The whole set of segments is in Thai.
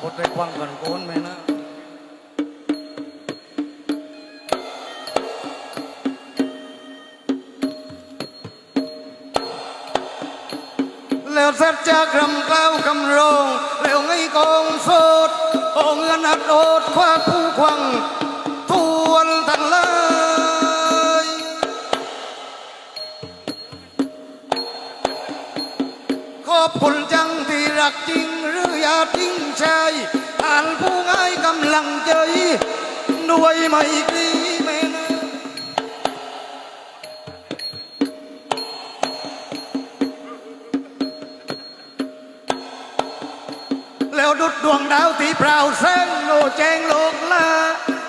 กดได้ควังกันโกนไหมนะแล้วเสร็จจากคำกล่าวคำร้องแล้วไงกองโสดโอเงินอัดโอดคว้าผู้ควังทวนทั้งเลยขอบคุณจังที่รักจริง ออยาทิ้งชายอ่านผู้ง่ายกำลังใจด้วยไม่กลีแม่นแล้วดุดดวงดาวที่เปล่าแสงโลแจงโลกลา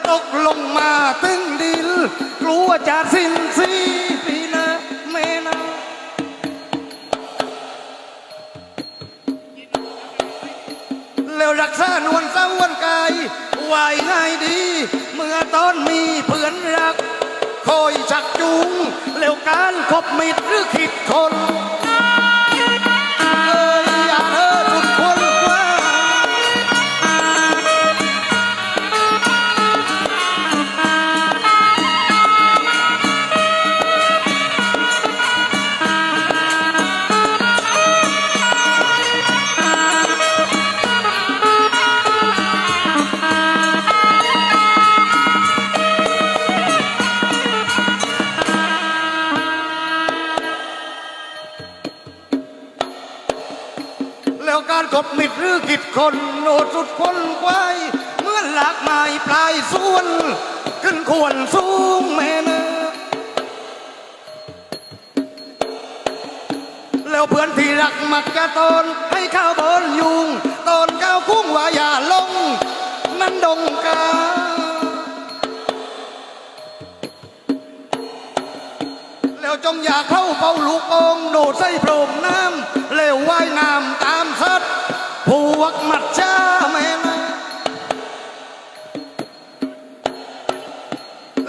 ตกลงมาตึงดินกลัวจะสิ้นสี แล้วรักษานวลสาวนกายวายง่ายดี เมื่อตอนมีเพื่อนรัก คอยชักจูงแล้วการคบมิตรหรือคิดคน นโนดสุดคนควายเมื่อหลากไม้ปลายส่วน ขึ้นควรสูงแม่นะแล้วเพื่อนที่รักมักจะตนให้ข้าวบนยุงตอนก้าวคุ้งว่าอย่าลง นั่นดงกาแล้วจงอย่าเข้าเป่าลูกองโดดใส่โพรมน้ำแล้วว่ายน้ำตามสัด ช้าแม่นะ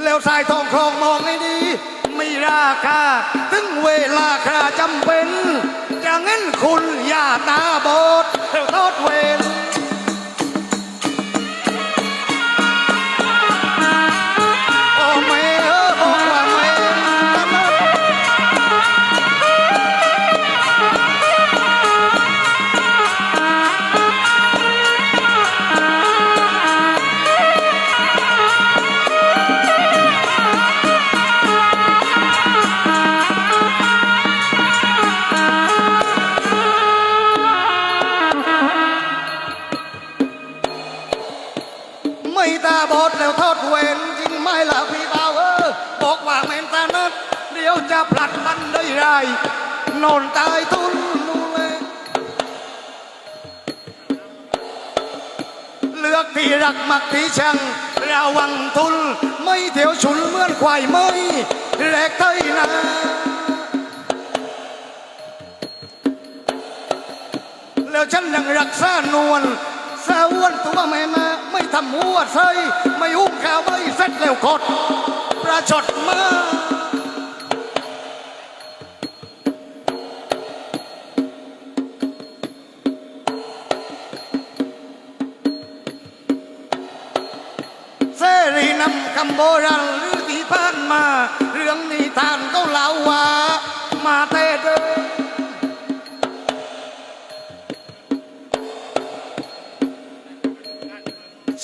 แล้วสายทองคลองมองให้ดี ไม่ราคา ถึงเวลาคราจำเป็นจะงั้นคุณอย่าตาบอด ผลัดมันได้ไรนอนตายทุนนูเลยเลือกที่รักมักที่ชังระวังทุนไม่เถียวฉุนเหมือนควายไม่แรกไทยนะแล้วฉันยังรักษานวลสาวนตัวแม่มาไม่ทำหัวใส่ไม่อุ้มข่าวไม่เสร็จแล้วกดประชดมา มา เรื่องนิทานก็เล่าว่า มาแต่เดิม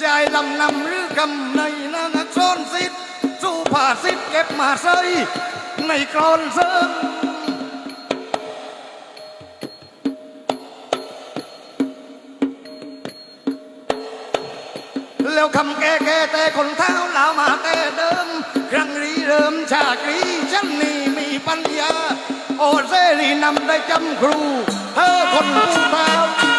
ชายลำนำหรือกำในนานักซ้อนสิทธิ์สู้ผ่าสิทธิ์เก็บมาใส่ในกรอนเสริมแล้วคำแก่แก่แต่คนเท้าลาวมาแต่เดิมครั้งรี เริ่มชาติรีฉันนี่มีปัญญา โอเซรีนำได้จำครู เธอคนผู้เท่า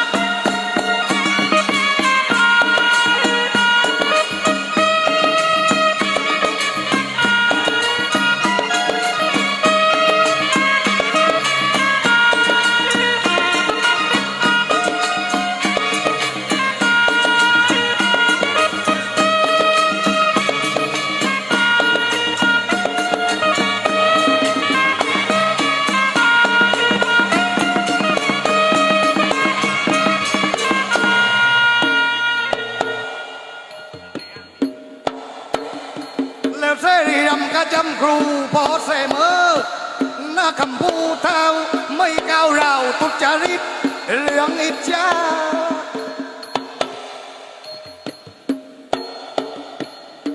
ครูพอเสมอหน้าคำพูดเท้าไม่ก้าวเราวทุจริตเรื่องอิจฉา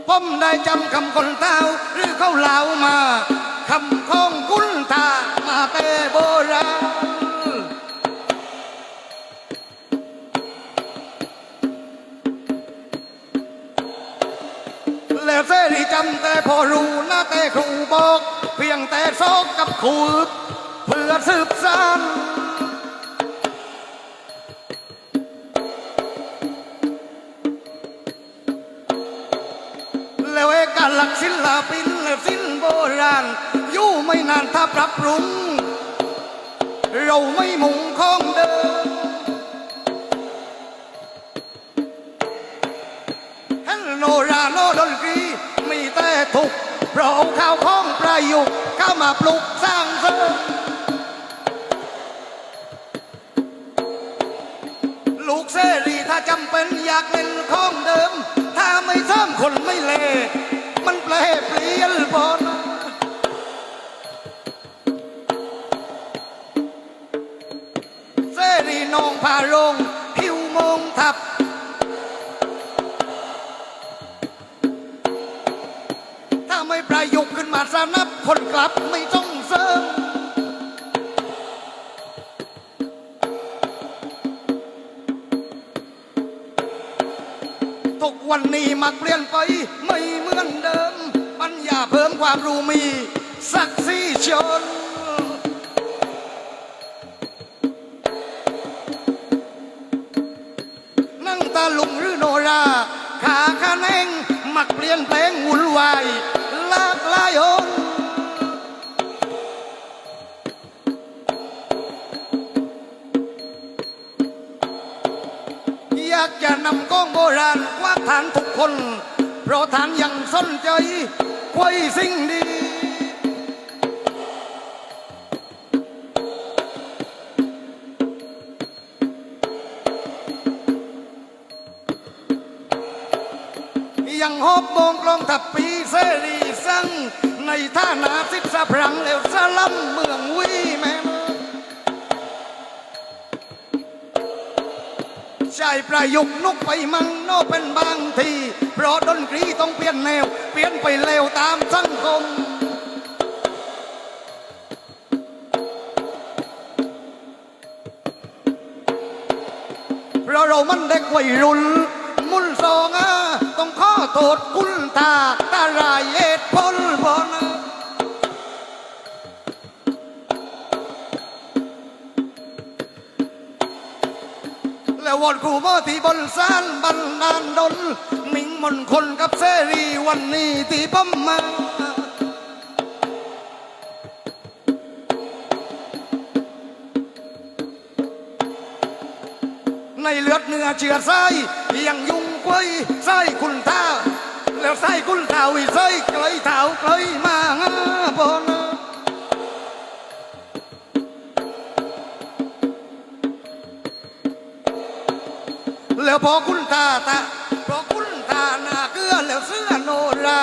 ผมได้จำคำคนเท้าหรือเขาเล่ามาคำของคุณตามาแต่โบราณ จำแต่พอรู้นะแต่ครูบอก เพียงแต่ซอกกับขูดเพื่อสืบสานแล้วเอกลักษณ์ศิลปินและศิลป์โบราณอยู่ไม่นานถ้าปรับปรุง เราไม่มุ่งของเดิมฮัลโนราโนดนตรี แต่ถูกข์เพรอาข้าวของประยุกต์เข้ามาปลุกสร้างเสริมลูกเสรีถ้าจำเป็นอยากเล่นของเดิม ถ้าไม่ซ้ำคนไม่เล่มันแปลเปลี่ยนบอนเสรีนองพาลงผิวมงทับ มาสนับคนกลับไม่ต้องเสริมทุกวันนี้มักเปลี่ยนไปไม่เหมือนเดิม ปัญญาเพิ่มความรู้มีศักดิ์ศรีชนนั่งตาลุงหรือโนราขาขาแนงมักเปลี่ยนแปลงวุ่นวาย นำกองโบราณควักฐานทุกคน เพราะฐานยังสนใจควยสิ่งดียังหอบโมงกลองทับปีเสรีสั่งในท่านาสิทธาพรังแล้วสลัมเมืองวีแม่ นใช่ประยุกต์นุกไปมังโนเป็นบางที เพราะดนตรีต้องเปลี่ยนแนว เปลี่ยนไปเร็วตามสังคมเราเรามันเด็กวัยรุ่น มุนสองอะต้องขอโทษคุณตาตารายเแล้ววันกูมาที่บนสานบันดาลดนมิงมนคนกับเสรีวันนี้ที่ผมมาในเลือดเนื้อเชื้อไส้ยังยุ่งกวยไส้คุณท่าแล้วไส้คุณท่าวิไส้ไกลเท้าไกลมางาบน แล้วพอคุณตาตาพอคุณตาหน้าเกลือแล้วเสื้อโนรา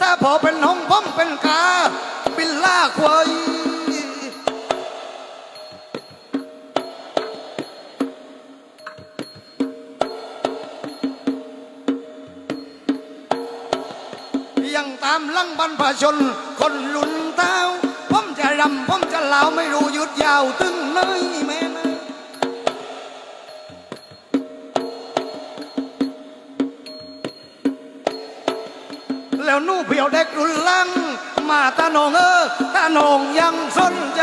ถ้าพอเป็นห้องผมเป็นกาบินล่าควายยังตามลังบรรพชนคนลุน รำผมจะเล่าไม่รู้ยุดยาวตึงเลยแม่นะแล้วนู่เพียวเด็กรุ่นลัง มาตาหนองเออตาหนองยังสนใจ